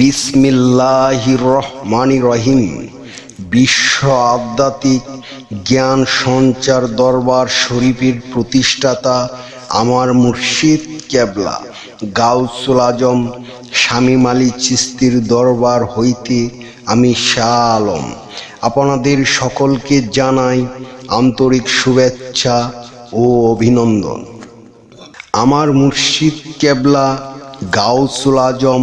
বিসমিল্লাহ রহমান রহিম। বিশ্ব আধ্যাত্মিক জ্ঞান সঞ্চার দরবার শরীফের প্রতিষ্ঠাতা আমার মুর্শিদ কেবলা গাউসুল আজম, শামীম আলী চিস্তির দরবার হইতে আমি শাহ আলম। আপনাদের সকলকে জানাই আন্তরিক শুভেচ্ছা ও অভিনন্দন। আমার মুর্শিদ কেবলা গাউসুল আজম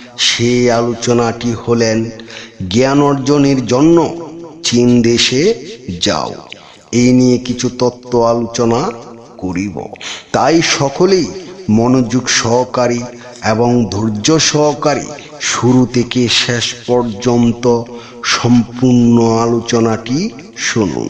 সেই আলোচনাটি হলেন, জ্ঞান অর্জনের জন্য চীন দেশে যাও, এই নিয়ে কিছু তত্ত্ব আলোচনা করিব। তাই সকলেই মনোযোগ সহকারী এবং ধৈর্য সহকারী শুরু থেকে শেষ পর্যন্ত সম্পূর্ণ আলোচনাটি শুনুন।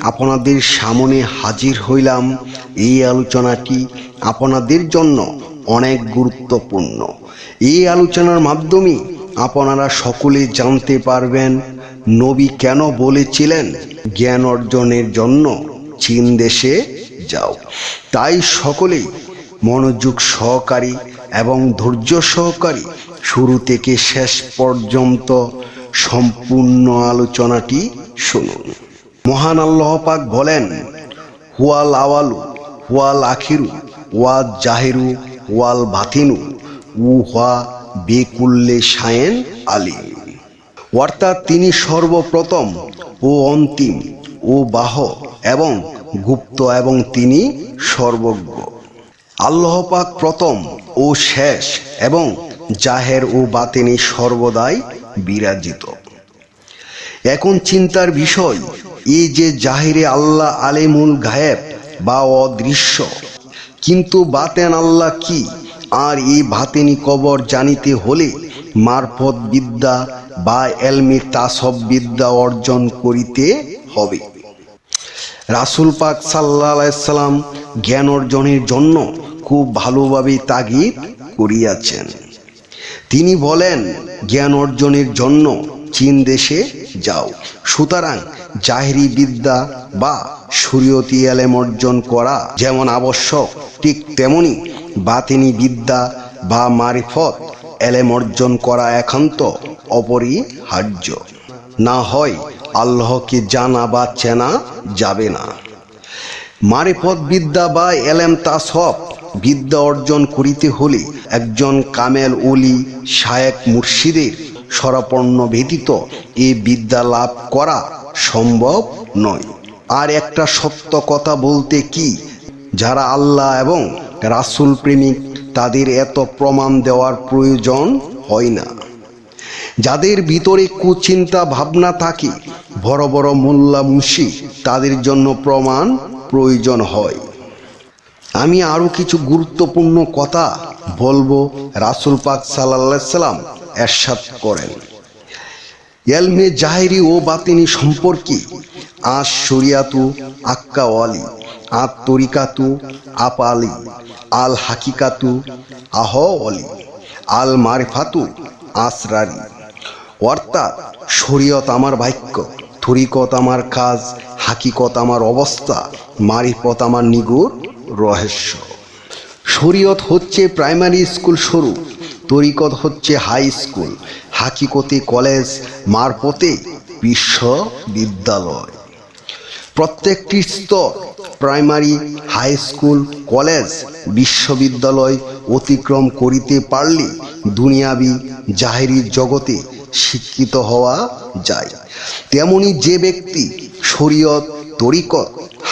আপনাদের সামনে হাজির হইলাম এই আলোচনাটি আপনাদের জন্য অনেক গুরুত্বপূর্ণ। এই আলোচনার মাধ্যমে আপনারা সকলে জানতে পারবেন নবী কেন বলেছিলেন, জ্ঞান অর্জনের জন্য চীন দেশে যাও। তাই সকলেই মনোযোগ সহকারী এবং ধৈর্য সহকারী শুরু থেকে শেষ পর্যন্ত সম্পূর্ণ আলোচনাটি শুনুন। মহান আল্লাহ পাক বলেন, হুয়াল আওয়ালু, হুয়াল আখিরু ওয়াল জাহিরু ওয়াল ভাতিনু উ হুয়া বেকুল্লে শায়েন আলী অর্থাৎ তিনি সর্বপ্রথম ও অন্তিম ও বাহ এবং গুপ্ত এবং তিনি সর্বজ্ঞ। আল্লাহ পাক প্রথম ও শেষ এবং জাহের ও বাতিনি সর্বদাই বিরাজিত। এখন চিন্তার বিষয় এই যে জাহিরে আল্লাহ আলেমুল গায়েব বা অদৃশ্য, কিন্তু বাতেন আল্লাহ কি? আর এই ভাতেনি কবর জানিতে হলে মারফত বিদ্যা বা এলমি তাসব বিদ্যা অর্জন করিতে হবে। রাসুল পাক সাল্লা সাল্লাম জ্ঞান অর্জনের জন্য খুব ভালোভাবে তাগিদ করিয়াছেন। তিনি বলেন, জ্ঞান অর্জনের জন্য চীন দেশে যাও। সুতরাং জাহেরি বিদ্যা বা শরীয়তি এলেম অর্জন করা যেমন আবশ্যক, ঠিক তেমনি বাতিনি বিদ্যা বা মারিফত এলেম অর্জন করা একান্ত অপরিহার্য। না হয় আল্লাহকে জানা বা চেনা যাবে না। মারিফত বিদ্যা বা এলেম তাসব বিদ্যা অর্জন করিতে হলে একজন কামেল ওলি, শায়েক মুর্শিদের সরাপন্ন ব্যতীত এই বিদ্যা লাভ করা সম্ভব নয়। আর একটা সত্য কথা বলতে কি? যারা আল্লাহ এবং রাসুল প্রেমিক, তাদের এত প্রমাণ দেওয়ার প্রয়োজন হয় না। যাদের ভিতরে কুচিন্তা ভাবনা থাকে, বড় বড় মোল্লা মুন্সি তাদের জন্য প্রমাণ প্রয়োজন হয়। আমি আরও কিছু গুরুত্বপূর্ণ কথা বলব রাসুল পাক সাল্লা সাল্লাম এরশাদ করেন। এলমে জাহেরি ও বাতিনি সম্পর্কে আজ শরিয়াতু আক্কা ওয়ালি, আত তরিকাতু আপ আলী হাকিকাতু আহ অলি আল মারফাতু আসরারি। অর্থাৎ শরীয়ত আমার বাক্য থরিকত আমার কাজ, হাকিকত আমার অবস্থা, মারিফত আমার নিগুর রহস্য। শরীয়ত হচ্ছে প্রাইমারি স্কুল শুরু। তরিকত হচ্ছে হাই স্কুল হাকিকতে কলেজ মারফতে বিশ্ববিদ্যালয়। প্রত্যেকটি স্তর প্রাইমারি হাই স্কুল কলেজ বিশ্ববিদ্যালয় অতিক্রম করিতে পারলে দুনিয়াবি জাহেরি জগতে শিক্ষিত হওয়া যায়। তেমনি যে ব্যক্তি শরীয়ত, তরিকত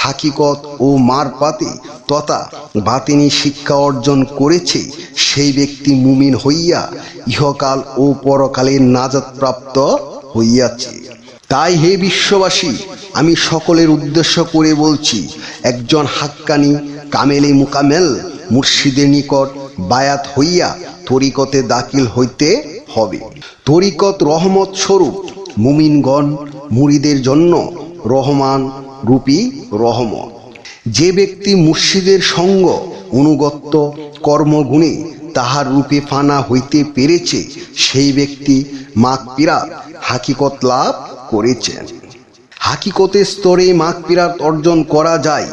হাকিকত ও মারপাতে তথা বাতিনি শিক্ষা অর্জন করেছে, সেই ব্যক্তি মুমিন হইয়া ইহকাল ও পরকালের নাজাতপ্রাপ্ত হইয়াছে। তাই হে বিশ্ববাসী, আমি সকলের উদ্দেশ্য করে বলছি, একজন হাক্কানি কামেলে মুকামেল মুর্শিদের নিকট বায়াত হইয়া তরিকতে দাখিল হইতে হবে। তরিকত রহমত স্বরূপ মুমিনগণ মুরিদের জন্য রহমান রূপী রহমত। যে ব্যক্তি মুর্শিদের সঙ্গ অনুগত্য কর্মগুণে তাহার রূপে ফানা হইতে পেরেছে, সেই ব্যক্তি মাক পিরাত হাকিকত লাভ করেছেন। হাকিকতের স্তরে মাক পিরাত অর্জন করা যায়।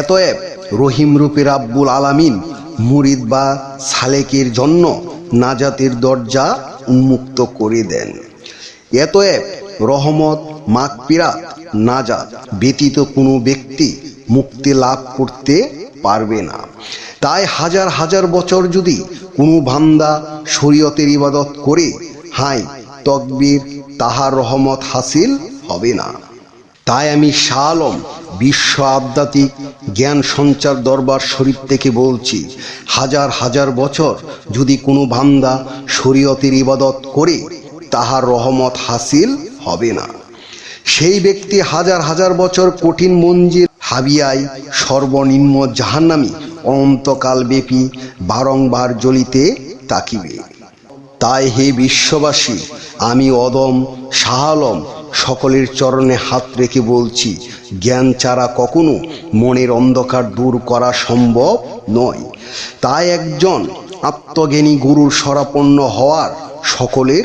এতএব রহিম রূপের আব্বুল আলামিন মুরিদ বা সালেকের জন্য নাজাতের দরজা উন্মুক্ত করে দেন। এতএব রহমত মাগপিরাত নাজাত ব্যতীত কোনো ব্যক্তি মুক্তি লাভ করতে পারবে না। তাই হাজার হাজার বছর যদি কোনো ভান্দা শরীয়তের ইবাদত করে, হাই তকবির, তাহার রহমত হাসিল হবে না। তাই আমি শাহ আলম বিশ্ব আধ্যাত্মিক জ্ঞান সঞ্চার দরবার শরীফ থেকে বলছি, হাজার হাজার বছর যদি কোনো ভান্দা শরীয়তের ইবাদত করে তাহার রহমত হাসিল হবে না। সেই ব্যক্তি হাজার হাজার বছর কঠিন মঞ্জিল হাবিয়াই সর্বনিম্ন জাহান্নামি, অনন্তকাল ব্যাপী বারংবার জ্বলিতে তাকিবে। তাই হে বিশ্ববাসী, আমি অদম শাহ আলম সকলের চরণে হাত রেখে বলছি, জ্ঞান ছাড়া কখনো মনের অন্ধকার দূর করা সম্ভব নয়। তাই একজন আত্মজ্ঞানী গুরুর সরাপন্ন হওয়ার সকলের